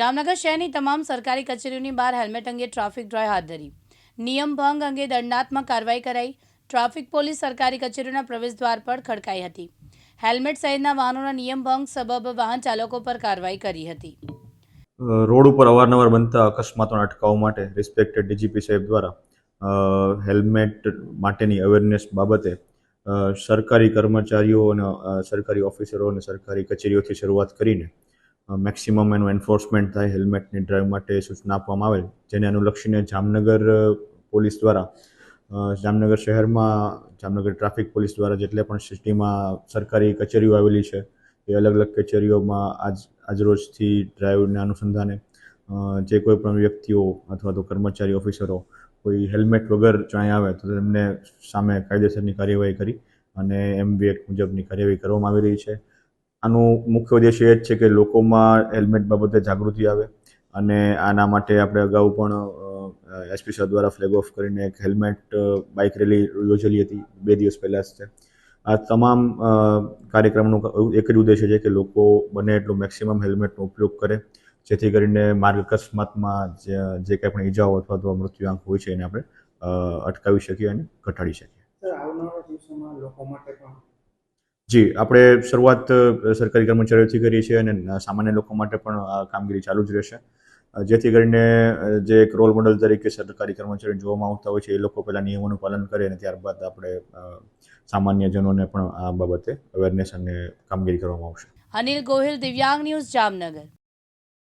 જામનગર શહેરની તમામ સરકારી કચેરીઓની બહાર હેલ્મેટ અંગે ટ્રાફિક ડ્રાઈવ હાથ ધરી. નિયમ ભંગ અંગે દંડાત્મક કાર્યવાહી કરાઈ. ટ્રાફિક પોલીસ સરકારી કચેરીઓના પ્રવેશ દ્વાર પર ખડકાઈ હતી. હેલ્મેટ સહિતના વાહનોના નિયમ ભંગ સબબ વાહન ચાલકો પર કાર્યવાહી કરી હતી. રોડ ઉપર અવારનવાર બનતા અકસ્માતોને અટકાવવા માટે રિસ્પેક્ટેડ ડીજીપી સાહેબ દ્વારા હેલ્મેટ માટેની અવેરનેસ બાબતે સરકારી કર્મચારીઓ અને સરકારી ઓફિસરો અને સરકારી કચેરીઓથી શરૂઆત કરીને મેક્સિમમ એનું એન્ફોર્સમેન્ટ થાય હેલ્મેટની ડ્રાઈવ માટે સૂચના આપવામાં આવેલ, જેને અનુલક્ષીને જામનગર પોલીસ દ્વારા જામનગર શહેરમાં, જામનગર ટ્રાફિક પોલીસ દ્વારા જેટલે પણ સિટીમાં સરકારી કચેરીઓ આવેલી છે, એ અલગ અલગ કચેરીઓમાં આજ, આજરોજથી ડ્રાઈવના અનુસંધાને જે કોઈ પણ વ્યક્તિઓ અથવા તો કર્મચારી ઓફિસરો કોઈ હેલ્મેટ વગર ચાંય આવે તો તેમને સામે કાયદેસરની કાર્યવાહી કરી અને એમબી એક્ટ મુજબની કાર્યવાહી કરવામાં આવી રહી છે. આનો મુખ્ય ઉદ્દેશ્ય એ જ છે કે લોકોમાં હેલ્મેટ બાબતે જાગૃતિ આવે અને આના માટે આપણે અગાઉ પણ એસપી સર દ્વારા ફ્લેગ ઓફ કરીને એક હેલ્મેટ બાઇક રેલી યોજેલી હતી બે દિવસ પહેલાં જ છે. આ તમામ કાર્યક્રમનો એક જ ઉદ્દેશ્ય છે કે લોકો બને એટલું મેક્સિમમ હેલ્મેટનો ઉપયોગ કરે, જેથી કરીને માર્ગ અકસ્માતમાં જે જે કંઈ પણ ઈજાઓ અથવા તો મૃત્યુઆંક હોય છે એને આપણે અટકાવી શકીએ અને ઘટાડી શકીએ. આવનારા દિવસોમાં લોકો માટે પણ જી, આપણે શરૂઆત સરકારી કર્મચારીઓથી કરીએ છીએ અને સામાન્ય લોકો માટે પણ આ કામગીરી ચાલુ જ રહેશે. જેથી કરીને જે એક રોલ મોડલ તરીકે સરકારી કર્મચારીઓ જોવામાં આવતા હોય છે, એ લોકો પહેલાં નિયમોનું પાલન કરે અને ત્યારબાદ આપણે સામાન્ય જનોને પણ આ બાબતે અવેરનેસ અને કામગીરી કરવામાં આવશે. અનિલ ગોહિલ, દિવ્યાંગ ન્યૂઝ જામનગર.